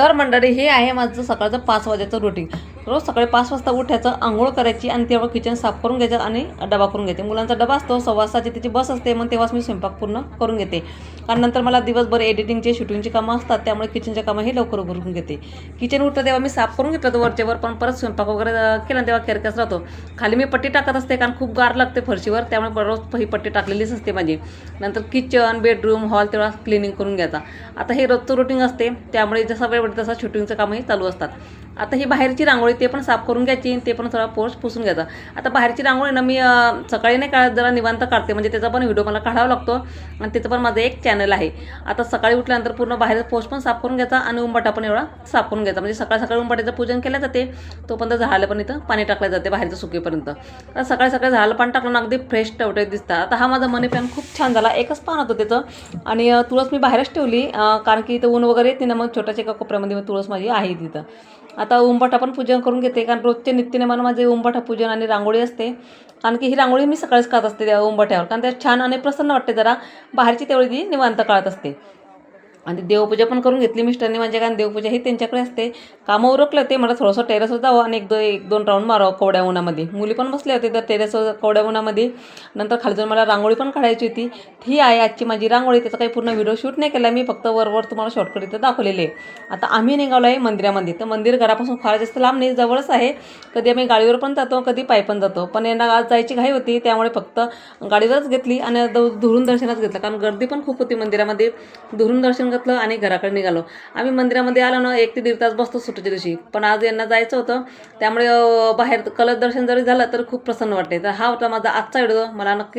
तर मंडळी हे आहे माझं सकाळचं पाच वाजायचं रुटीन रोज सकाळी पाच वाजता उठायचं आंघोळ करायची आणि तेव्हा किचन साफ करून घ्यायचं आणि डबा करून घेते मुलांचा डबा असतो सव्वा सहाची त्याची बस असते मग तेव्हाच मी स्वयंपाक पूर्ण करून घेते. कारण नंतर मला दिवसभर एडिटिंगचे शूटिंगची कामं असतात त्यामुळे किचनच्या कामं हे लवकर करून घेते. किचन उठतं तेव्हा मी साफ करून घेतलं होतं वरच्यावर पण परत स्वयंपाक वगैरे केला तेव्हा खेरक्याच राहतो. खाली मी पट्टी टाकत असते कारण खूप गार लागते फरशीवर त्यामुळे रोज ही पट्टी टाकलेलीच असते माझी. नंतर किचन बेडरूम हॉल तेव्हा क्लिनिंग करून घ्यायचा. आता हे रोजचं रुटीन असते त्यामुळे जसा वेळ पडते तसा शूटिंगचं कामही चालू असतात. आता ही बाहेरची रांगोळी ते पण साफ करून घ्यायची आणि ते पण थोडा पोस्ट पुसून घ्यायचा. आता बाहेरची रांगोळी ना मी सकाळी नाही काढत जरा निवांत काढते. म्हणजे त्याचा पण व्हिडिओ मला काढावा लागतो आणि त्याचं पण माझं एक चॅनल आहे. आता सकाळी उठल्यानंतर पूर्ण बाहेर पोस्ट पण साफ करून घ्यायचा आणि उंबाटा पण एवढा साफ करून घ्यायचा. म्हणजे सकाळ सकाळी उंबाट्याचं पूजन केलं जाते तोपर्यंत झाडाला पण इथं पाणी टाकलं जाते बाहेरचं सुकेपर्यंत. आता सकाळी सकाळी झाडाला पाणी टाकलं ना अगदी फ्रेश टवटे दिसतात आता हा माझा मनी प्लॅन खूप छान झाला. एकच पान होतं त्याचं आणि तुळस मी बाहेरच ठेवली कारण की इथं ऊन वगैरे येते ना मग छोट्याच्या एका कोपऱ्यामध्ये मग तुळस माझी आहे तिथं. आता उंबाटा पण पूजन करून घेते. कारण रोजचे नित्यनेमान माझे उंबाठा पूजन आणि रांगोळी असते. कारण की ही रांगोळी मी सकाळीच काढत असते त्या उंबाठ्यावर कारण त्यात छान आणि प्रसन्न वाटते जरा. बाहेरची तेवढी ती निवांत काढत असते. आणि देवपूजा पण करून घेतली मिस्टरने म्हणजे माझ्या कारण देवपूजा ही त्यांच्याकडे असते. कामं उरकलं ते मला थोडंसं टेरेसवर जावं आणि एक दो एक दोन राऊंड मारावं कोवड्या उन्हामध्ये. मुली पण बसले होते तर टेरेसवर कोवड्या उन्हामध्ये. नंतर खाली जाऊन मला रांगोळी पण काढायची होती. ही आहे आजची माझी रांगोळी. त्याचा काही पूर्ण व्हिडिओ शूट नाही केला. मी फक्त वरवर तुम्हाला शॉर्टकट इथं दाखवलेले आहे. आता आम्ही निघालो आहे मंदिरामध्ये. तर मंदिर घरापासून फार जास्त लांब नाही जवळच आहे. कधी आम्ही गाडीवर पण जातो कधी पायी पण जातो. पण यांना आज जायची घाई होती त्यामुळे फक्त गाडीवरच घेतली आणि दु- दुरून दर्शनच घेतलं. कारण गर्दी पण खूप होती मंदिरामध्ये. दुरून दर्शन घेतलं आणि घराकडे निघालो. आम्ही मंदिरामध्ये आलो ना एक ते दीड तास बसतो सुट्टीच्या दिवशी. पण आज यांना जायचं होतं. त्यामुळे बाहेर कलर दर्शन जरी झालं तर खूप प्रसन्न वाटते. तर हा होता माझा आजचा व्हिडिओ मला नक्की